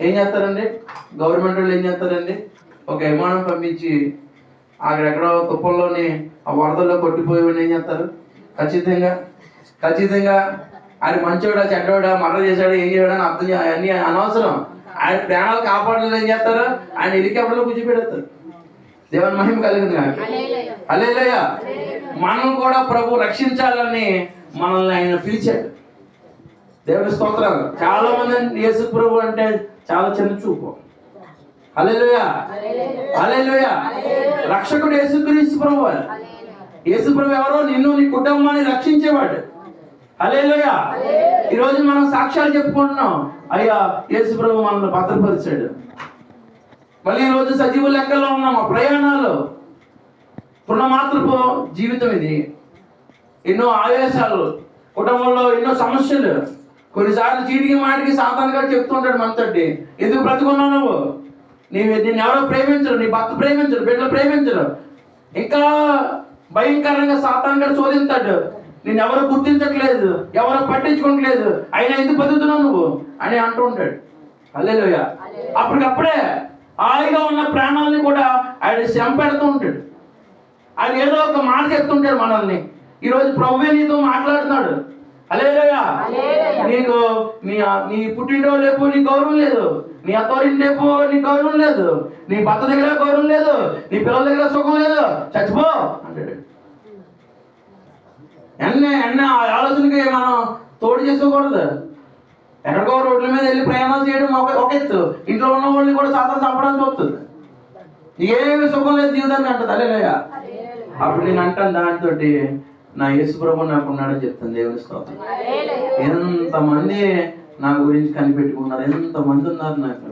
ఏం చేస్తారండి? గవర్నమెంట్ వాళ్ళు ఏం చేస్తారండి? ఒక విమానం పంపించి అక్కడెక్కడో తుప్పల్లోని ఆ వరదల్లో కొట్టిపోయి ఏం చేస్తారు? ఖచ్చితంగా ఖచ్చితంగా ఆయన మంచోడా చెడ్డోడా మర్ర చేశాడా ఏం చేయడా అని అర్థం అన్ని అనవసరం. ఆయన ప్రాణాలు కాపాడలేదు ఏం చేస్తారు? ఆయన హెలికాప్టర్లో కూర్చోబెడతారు. దేవుని మహిమ కలిగింది నాకు. అలేలయ్య మనం కూడా ప్రభు రక్షించాలని మనల్ని ఆయన పిలిచాడు. దేవుని స్తోత్రాలు. చాలా మంది యేసు ప్రభు అంటే చాలా చిన్న చూపు. అలెలుయ అలెలుయ రక్షకుడు యేసుక్రీస్తు ప్రభు యేసు ప్రభు ఎవరో నిన్ను నీ కుటుంబాన్ని రక్షించేవాడు. అలెలుయ ఈ రోజు మనం సాక్ష్యాలు చెప్పుకుంటున్నాం. అయ్యా యేసు ప్రభు మనల్ని భద్రపరిచాడు. మళ్ళీ ఈ రోజు సజీవ లెక్కలో ఉన్నాం ఆ ప్రయాణాలు. పునమాత్రపు జీవితం ఇది. ఎన్నో ఆవేశాలు కుటుంబంలో ఎన్నో సమస్యలు. కొన్నిసార్లు చీటికి మాటికి సాతాన్ గారు చెప్తుంటాడు మనతోటి. ఎందుకు బ్రతుకున్నావు నువ్వు? నీ నిన్ను ఎవరో ప్రేమించరు నీ భర్త ప్రేమించరు బిడ్డలు ప్రేమించరు. ఇంకా భయంకరంగా సాతాన్ గారు శోధిస్తాడు. నిన్ను ఎవరు గుర్తించట్లేదు ఎవరు పట్టించుకోవట్లేదు అయినా ఎందుకు బతుకుతున్నావు నువ్వు? అని అంటూ ఉంటాడు అల్లేలోయ అప్పటికప్పుడే హాయిగా ఉన్న ప్రాణాలని కూడా ఆయన శ్రమ పెడుతూ ఉంటాడు. ఆయన ఏదో ఒక మాట చెప్తుంటాడు మనల్ని. ఈరోజు ప్రభువే నీతో మాట్లాడుతున్నాడు. అలేలోయా నీకు నీ నీ పుట్టింటో లేపు నీ గౌరవం లేదు. నీ అత్తవారింటి లేపు నీ గౌరవం లేదు. నీ భర్త దగ్గర గౌరవం లేదు. నీ పిల్లల దగ్గర సుఖం లేదు. చచ్చిపో అంటాడు. ఎన్నే ఎన్న ఆలోచనకి మనం తోడు చేసుకోకూడదు. ఎక్కడికో రోడ్ల మీద వెళ్ళి ప్రయాణాలు చేయడం ఒక ఒక ఎత్తు. ఇంట్లో ఉన్న వాళ్ళని కూడా సాధన చంపడానికి వస్తుంది ఏమి సుఖం లేదు జీవితాన్ని అంటది. అలేలయ్య అప్పుడు నేను అంటాను దాంతో నా యేసు ప్రభు నాకు ఉన్నాడని చెప్తాను. దేవుని స్తోత్రం. ఎంతమంది నా గురించి కనిపెట్టుకున్నారు? ఎంతమంది ఉన్నారు నాకు?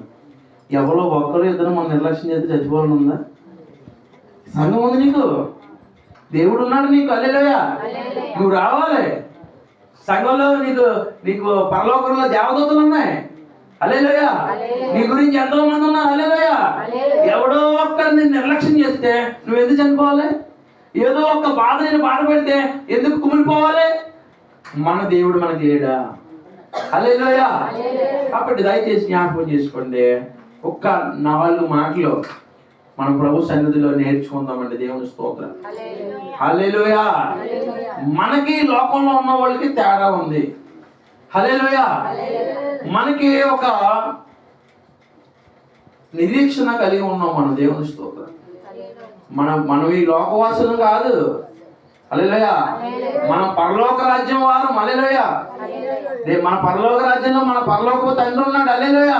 ఎవరో ఒక్కరు ఇద్దరు మన నిర్లక్ష్యం చేస్తే చచ్చిపోవాలని ఉందా? సంఘం ఉంది నీకు? దేవుడు ఉన్నాడు నీకు. అల్లెలోయ నువ్వు రావాలి. సంఘంలో నీకు నీకు పరలోకంలో దేవదూతలు ఉన్నాయి. అల్లెలోయ నీ గురించి ఎంతో మంది ఉన్నారు అల్లెలోయ ఎవడో ఒక్కరిని నిర్లక్ష్యం చేస్తే నువ్వు ఎందుకు చనిపోవాలి? ఏదో ఒక బాధ నేను బాధ పెడితే ఎందుకు కుమిలిపోవాలి? మన దేవుడు మనకి లేడా? అల్లెలోయ కాబట్టి దయచేసి జ్ఞాపకం చేసుకోండి. ఒక్క నాలుగు మాటలు మన ప్రభు సన్నిధిలో నేర్చుకుందామండి. దేవుని స్తోత్రం. హల్లెలూయా. మనకి లోకంలో ఉన్న వాళ్ళకి తేడా ఉంది. హల్లెలూయా. మనకి ఒక నిరీక్షణ కలిగి ఉన్నాం మన దేవుని స్తోత్రం. మన మనం ఈ లోకవాసులం కాదు. అలెలోయ మన పరలోక రాజ్యం వారు. అలెలోయ మన పరలోక రాజ్యంలో మన పరలోక తండ్రి ఉన్నాడు. అలెలోయ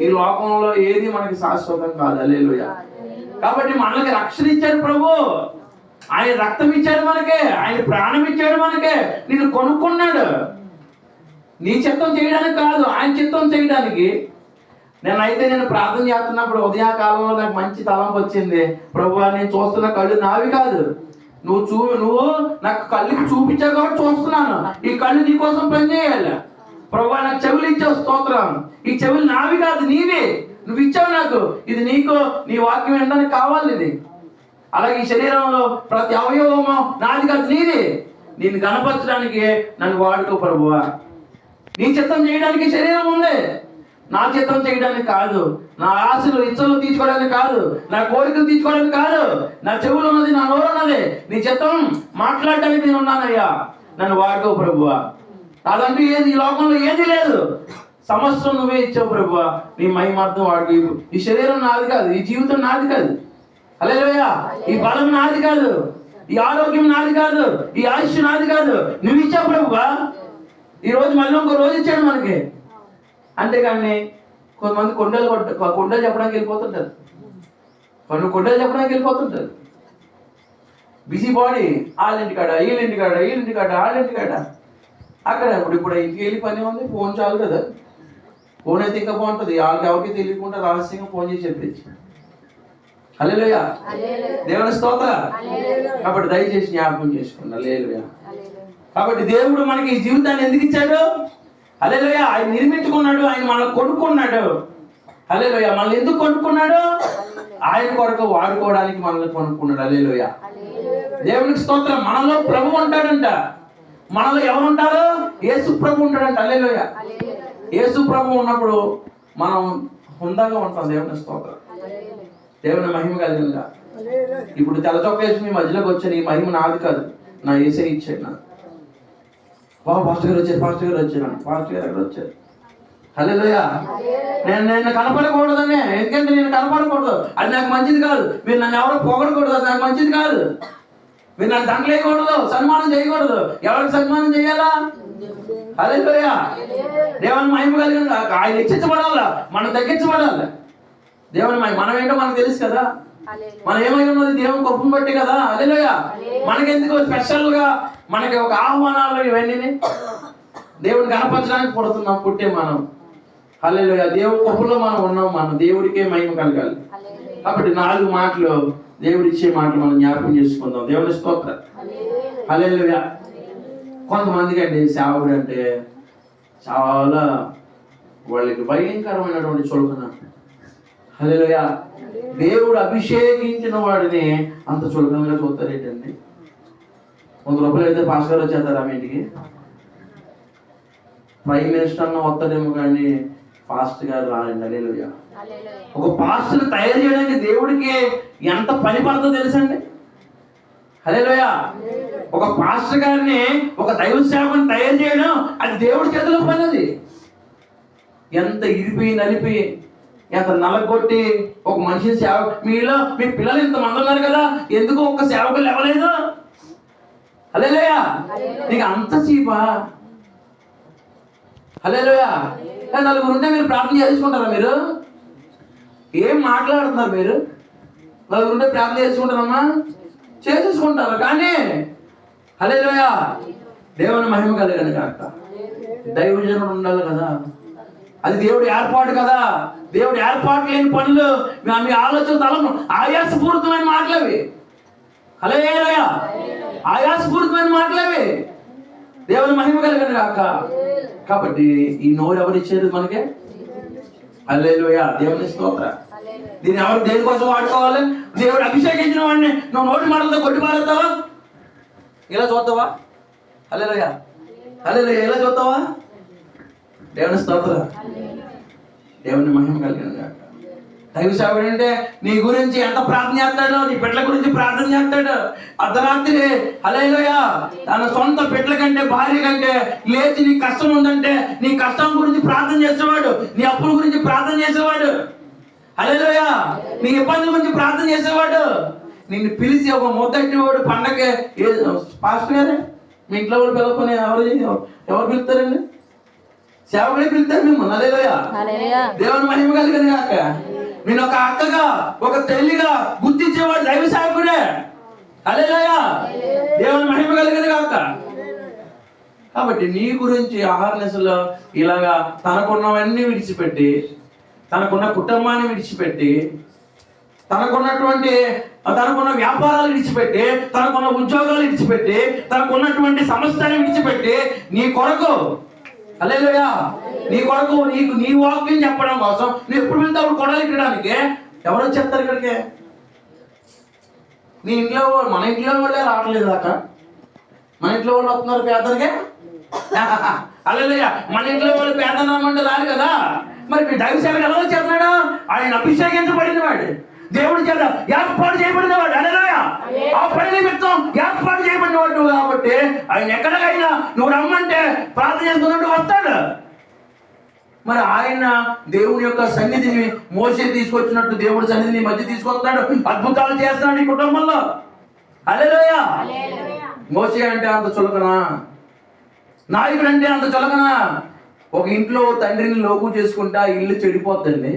ఈ లోకంలో ఏది మనకి శాశ్వతం కాదు. అలెలోయ కాబట్టి మనకి రక్షణ ఇచ్చాడు ప్రభు. ఆయన రక్తం ఇచ్చాడు మనకే. ఆయన ప్రాణం ఇచ్చాడు మనకే. నిన్ను కొనుక్కున్నాడు. నీ చిత్తం చేయడానికి కాదు. ఆయన చిత్తం చేయడానికి నేనైతే నేను ప్రార్థన చేస్తున్నప్పుడు ఉదయకాలంలో నాకు మంచి తలంపు వచ్చింది. ప్రభు నేను చూస్తున్న కళ్ళు నావి కాదు. నువ్వు చూ నువ్వు నాకు కళ్ళుకి చూపించావు కాబట్టి చూస్తున్నాను. ఈ కళ్ళు నీ కోసం పనిచేయాలి. ప్రభు నాకు చెవులు ఇచ్చావు స్తోత్రం. ఈ చెవులు నావి కాదు నీవే. నువ్వు ఇచ్చావు నాకు. ఇది నీకు నీ వాక్యం వినడానికి కావాలి ఇది. అలాగే ఈ శరీరంలో ప్రతి అవయవము నాది కాదు నీది. నేను కనపరచడానికి నన్ను వాడుకో ప్రభువా నీ చిత్తం చేయడానికి శరీరం ఉంది. నా చిత్తం చేయడానికి కాదు. నా ఆశలు ఇచ్చలు తీసుకోవడానికి కాదు. నా కోరికలు తీసుకోవడానికి కాదు. నా చెవులు ఉన్నది నా నోరు ఉన్నది. నీ చిత్తం మాట్లాడడానికి నేను ఉన్నానయ్యా. నన్ను వాడుకో ప్రభువా. అదంటూ ఏది ఈ లోకంలో ఏది లేదు. సమస్య నువ్వే ఇచ్చావు ప్రభువా. నీ మహిమార్థం వాడుకు. ఈ- శరీరం నాది కాదు. ఈ జీవితం నాది కాదు. అలేలోయ ఈ బలం నాది కాదు. ఈ ఆరోగ్యం నాది కాదు. ఈ ఆయుష్ నాది కాదు. నువ్వు ఇచ్చావు ప్రభువా. ఈ రోజు మళ్ళీ ఇంకో రోజు ఇచ్చాడు మనకి. అంతేకాని కొంతమంది కొండలు కొండలు చెప్పడానికి వెళ్ళిపోతుంటారు. కొన్ని కొండలు చెప్పడానికి వెళ్ళిపోతుంటారు. బిజీ బాడీ వాళ్ళింటి కాడ వీళ్ళింటి కాడ వీళ్ళింటి కాడ వాళ్ళింటి కాడ. అక్కడ ఇప్పుడు ఇప్పుడు ఇంటికి వెళ్ళి పని ఉంది ఫోన్ చాలు కదా. ఫోన్ అయితే ఇంకా బాగుంటుంది. వాళ్ళకి ఎవరికి తెలియకుండా రహస్యంగా ఫోన్ చేసి చెప్పేసి హల్లెలూయ. దేవుని స్తోత్ర. కాబట్టి దయచేసి జ్ఞాపకం చేసుకోండి. హల్లెలూయ. కాబట్టి దేవుడు మనకి ఈ జీవితాన్ని ఎందుకు ఇచ్చాడు? హల్లెలూయ ఆయన నిర్మించుకున్నాడు ఆయన మనల్ని కొనుక్కున్నాడు. హల్లెలూయ మనల్ని ఎందుకు కొనుక్కున్నాడు? ఆయన కొరకు వాడుకోవడానికి మనల్ని కొనుక్కున్నాడు. హల్లెలూయ. దేవునికి స్తోత్రం మనలో ప్రభు ఉంటాడంట. మనలో ఎవరు ఉంటారు? యేసు ప్రభు ఉంటాడంట. హల్లెలూయ. యేసు ప్రభు ఉన్నప్పుడు మనం హుందాగా ఉంటాం. దేవుని స్తోత్రం. దేవుని మహిమ కలిగిందా ఇప్పుడు తెల్ల చొక్క వేసి మీ మధ్యలోకి వచ్చాను ఈ మహిమ నాది కాదు. నా ఏసే ఇచ్చాడు నాకు. బాబు పాస్టర్ గారు వచ్చారు పాస్టర్ గారు వచ్చారు పాస్టర్ గారు ఎక్కడ వచ్చారు. హలో నేను నేను కనపడకూడదనే ఎందుకంటే నేను కనపడకూడదు. అది నాకు మంచిది కాదు. మీరు నన్ను ఎవరో పొగడకూడదు. అది నాకు మంచిది కాదు. మీరు నాకు దండలు వేయకూడదు సన్మానం చేయకూడదు. ఎవరికి సన్మానం చేయాలా? హలో దేవుని మహిమ కలిగిన ఆయన హెచ్చించబడాలా మనం తగ్గించబడాలి? దేవుని మహిమ. మనం ఏంటో మనకు తెలుసు కదా. మనం ఏమై ఉన్నది? దేవుని కృపను బట్టి కదా. అదేలోయ మనకెందుకు స్పెషల్గా మనకి ఒక ఆహ్వానాలు ఇవన్నీ దేవుడిని కనపరచడానికి పుడుతున్నాం పుట్టే మనం. హల్లెలూయా. దేవుని కృపలో మనం ఉన్నాం మనం. దేవుడికే మహిమ కలగాలి. కాబట్టి నాలుగు మాటలు దేవుడు ఇచ్చే మాటలు మనం జ్ఞాపకం చేసుకుందాం. దేవుని స్తోత్ర. హల్లెలూయా. కొంతమందికి అండి సేవకుడు అంటే చాలా వాళ్ళకి భయంకరమైనటువంటి చులకన. హల్లెలూయా. దేవుడు అభిషేకించిన వాడిని అంత చులకనగా చూస్తారేంటండి? వంద రూపాయలు అయితే పాస్ గారు వచ్చేస్తారా మీ ఇంటికి ప్రైమ్ మినిస్టర్ అన్న వస్తాడేమో కానీ ఫాస్ట్గా రారండి హల్లెలూయా ఒక పాస్టర్ తయారు చేయడానికి దేవుడికి ఎంత పని పడుతుందో తెలుసండి? హలోయ ఒక పాస్టర్ గారిని ఒక దైవ సేవకుని తయారు చేయడం అది దేవుడి చేతిలో పని అది ఎంత ఇరిపి నలిపి ఎంత నలగొట్టి ఒక మనిషిని సేవ మీలో మీ పిల్లలు ఇంత మంది ఉన్నారు కదా ఎందుకు ఒక సేవకులు ఇవ్వలేదు హలోయ నీకు అంత చీపా? హలోయ నలుగురు ఉంటే మీరు ప్రార్థన చేసుకుంటారా మీరు? ఏం మాట్లాడుతున్నారు మీరు? నలుగురు ఉంటే ప్రార్థన చేసుకుంటారమ్మా? చేసేసుకుంటారు కానీ హలేలోయ దేవుని మహిమ కలిగను కాక. దైవజనుడు ఉండాలి కదా. అది దేవుడి ఏర్పాటు కదా. దేవుడి ఏర్పాటు లేని పనులు మీ- మీ ఆలోచన తలము ఆయాసపూరితమైన మాటలు అవి. హలో ఆయాసపూరితమైన మాటలు అవి దేవుని మహిమ కలిగను కాక కాబట్టి ఈ నోరు ఎవరు ఇచ్చేది మనకి? హల్లెలూయా. దేవుని స్తోత్ర. దీన్ని ఎవరు దేనికోసం వాడుకోవాలి? దేవుడు అభిషేకించిన వాడిని. నువ్వు నోటి మాటలతో కొట్టి పారేస్తావా? ఇలా చూస్తావా? హల్లెలూయా. హల్లెలూయా. ఇలా చూస్తావా? దేవుని స్తోత్ర. దేవుని మహిమ కలిగిన గాక దైవ సేవకుడు అంటే నీ గురించి ఎంత ప్రార్థన చేస్తాడో నీ బిడ్డల గురించి ప్రార్థన చేస్తాడు. అర్ధరాత్రి హలేలోయ తన సొంత బిడ్డల కంటే భార్య కంటే లేచి నీ కష్టం ఉందంటే నీ కష్టం గురించి ప్రార్థన చేసేవాడు నీ అప్పుల గురించి ప్రార్థన చేసేవాడు. హలేలోయ నీ ఇబ్బందుల గురించి ప్రార్థన చేసేవాడు. నిన్ను పిలిచి ఒక మొదటివాడు పండగ పాస్టర్ గారే మీ ఇంట్లో వాళ్ళు పిలవకొని ఎవరు ఎవరు పిలుస్తారండి? సేవకుడే పిలుస్తారు మిమ్మల్ని. హల్లెలూయా. దేవుని మహిమ కలిగిన కాక నేను ఒక అక్కగా ఒక తల్లిగా గుర్తించేవాడు దైవ సాయకుడే హల్లెలూయా. దేవుని మహిమ కలిగింది కాక. కాబట్టి నీ గురించి ఆహార్నెస్లో ఇలాగా తనకున్నవన్నీ విడిచిపెట్టి తనకున్న కుటుంబాన్ని విడిచిపెట్టి తనకున్నటువంటి తనకున్న వ్యాపారాలు విడిచిపెట్టి తనకున్న ఉద్యోగాలు విడిచిపెట్టి తనకున్నటువంటి సమస్యని విడిచిపెట్టి నీ కొరకు అలేలుయా నీ కొరకు నీకు నీ వాక్యం చెప్పడం కోసం నువ్వు ఎప్పుడు వెళ్తావు? కొడలు కొడాలి ఇక్కడానికి ఎవరు వచ్చేస్తారు ఇక్కడికి. నీ ఇంట్లో వాళ్ళు- మన ఇంట్లో వాళ్ళే రావట్లేదు దాకా మన ఇంట్లో వాళ్ళు వస్తున్నారు పేదరికే అల్లెలుయ్య మన ఇంట్లో వాళ్ళు పేదనామంటే రాదు కదా? మరి మీ దైవ ఎలా వచ్చేస్తున్నాడు? ఆయన అభిషేకించబడిన వాడు? దేవుడి చేత ఏర్పాటు చేయబడిన వాడు అలెలుయ ఆ పని నిమిత్తం ఏర్పాటు చేయబడిన వాడు కాబట్టి ఆయన ఎక్కడికైనా నువ్వు రమ్మంటే ప్రార్థన చేసుకున్నట్టు వస్తాడు. మరి ఆయన దేవుని యొక్క సన్నిధిని మోసే తీసుకొచ్చినట్టు దేవుడి సన్నిధిని మధ్య తీసుకొస్తాడు. అద్భుతాలు చేస్తున్నాడు ఈ కుటుంబంలో. అలెలుయ మోసే అంటే అంత చులకనా? నాయకుడు అంటే అంత చులకనా? ఒక ఇంట్లో తండ్రిని లోకు చేసుకుంటే ఆ ఇల్లు చెడిపోద్దండి.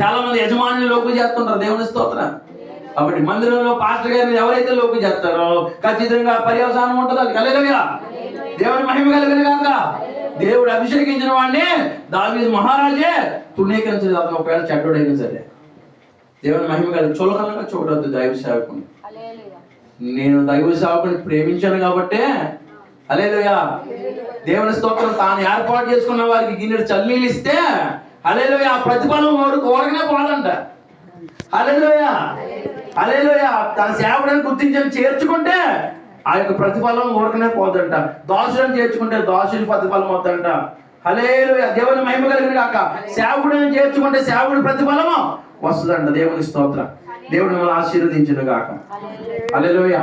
చాలా మంది యజమానులు లోకు చేస్తుంటారు. దేవుని స్తోత్ర. కాబట్టి మందిరంలో పాస్టర్ గారిని ఎవరైతే లోకు చేస్తారో ఖచ్చితంగా పర్యవసానం ఉంటుంది అది. కలగలిగా దేవుని మహిమ కలిగిన కాక దేవుడు అభిషేకించిన వాడిని దావీదు మహారాజే తుణీకరించదు అతను ఒకవేళ చెడ్డోడైనా సరే. దేవుని మహిమ కలిగి చులకనగా చూడొద్దు దైవ సేవకుని. నేను దైవ సేవకుని ప్రేమించాను కాబట్టే. అలేలుయా దేవుని స్తోత్రం తాను ఏర్పాటు చేసుకున్న వారికి గిన్నెడు చల్లీలు ఇస్తే అలేలోయ ఆ ప్రతిఫలం వారు కోరకనే పోదంట. అలేలోయ అలేలోయ తన సేవకుడిని గుర్తించని చేర్చుకుంటే ఆ యొక్క ప్రతిఫలం ఊరకనే పోదంట. దోషులను చేర్చుకుంటే దోషుని ప్రతిఫలం అవుతుందంట హలేలుయ దేవుని మహిమ కలిగిన కాక సేవకుడిని చేర్చుకుంటే సేవకుడి ప్రతిఫలము వస్తుందంట దేవుని స్తోత్ర. దేవుడు మిమ్మల్ని ఆశీర్వదించును కాక హల్లెలూయా.